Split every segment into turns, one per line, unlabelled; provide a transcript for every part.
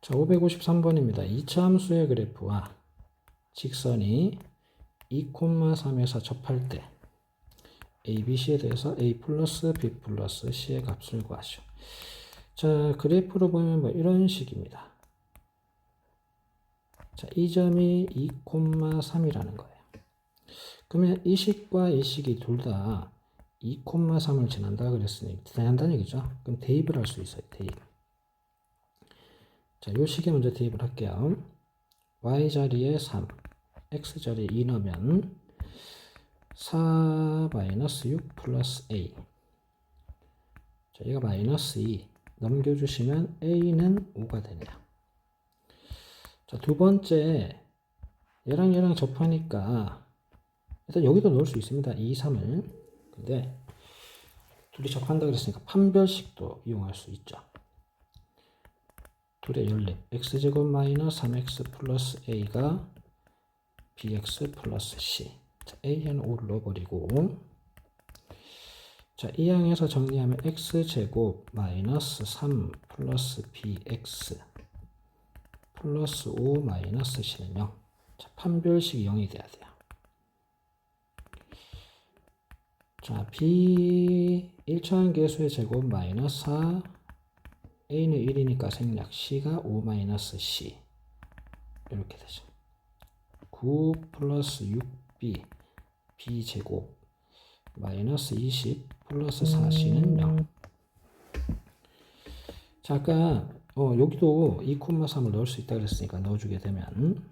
자, 553번입니다. 이차함수의 그래프와 직선이 2,3에서 접할 때 A, B, C에 대해서 A 플러스 B 플러스 C의 값을 구하시오. 자, 그래프로 보면 뭐 이런 식입니다. 자, 이 점이 2,3이라는 거예요. 그러면 이 식과 이 식이 둘 다 2,3을 지난다 그랬으니 지난다는 얘기죠. 그럼 대입을 할 수 있어요. 대입. 자, 요 식에 먼저 대입을 할게요. y 자리에 3, x 자리에 2 넣으면 4 마이너스 6 플러스 a. 자, 얘가 마이너스 2 넘겨주시면 a는 5가 되네요. 자, 두 번째 얘랑 얘랑 접하니까 일단 여기도 넣을 수 있습니다. 2, 3을. 근데 둘이 접한다 그랬으니까 판별식도 이용할 수 있죠. 둘의 연립 x제곱 마이너스 3x 플러스 a가 bx 플러스 c. 자, a에는 5를 넣어버리고. 자, 이 항에서 정리하면 x제곱 마이너스 3 플러스 bx 플러스 5 마이너스 c는 0 자, 판별식이 0이 돼야 돼요. 자, b 1차원 계수의 제곱 마이너스 4 a는 1이니까 생략 c가 5 마이너스 c 이렇게 되죠. 9 플러스 6b b 제곱 마이너스 20 플러스 4c는 0. 자, 아까 어, 여기도 2,3을 넣을 수 있다 그랬으니까 넣어주게 되면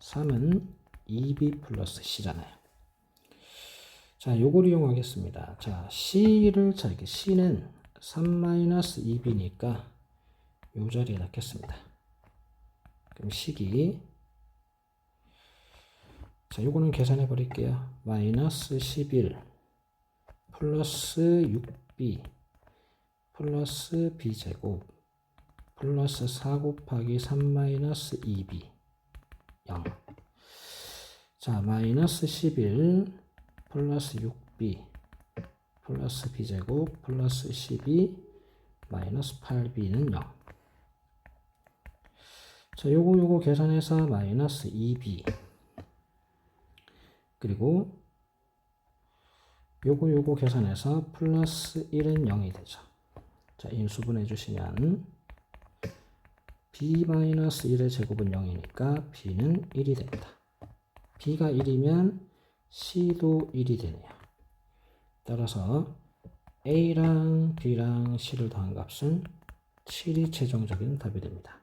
3은 2b 플러스 c잖아요. 자, 요걸 이용하겠습니다. 자, c를 자, 이렇게 c는 3-2b니까 요 자리에 넣겠습니다. 그럼 식이 자, 요거는 계산해 버릴게요. 마이너스 11 플러스 6b 플러스 b제곱 플러스 4 곱하기 3 마이너스 2b 0. 자, 마이너스 11 플러스 6b 플러스 b제곱 플러스 12 마이너스 8b는 0. 자, 요거 요거 계산해서 마이너스 2b 그리고 요거 요거 계산해서 플러스 1은 0이 되죠. 자, 인수분해 주시면 b-1의 제곱은 0이니까 b는 1이 됩니다. b가 1이면 c도 1이 되네요. 따라서 a랑 b랑 c를 더한 값은 7이 최종적인 답이 됩니다.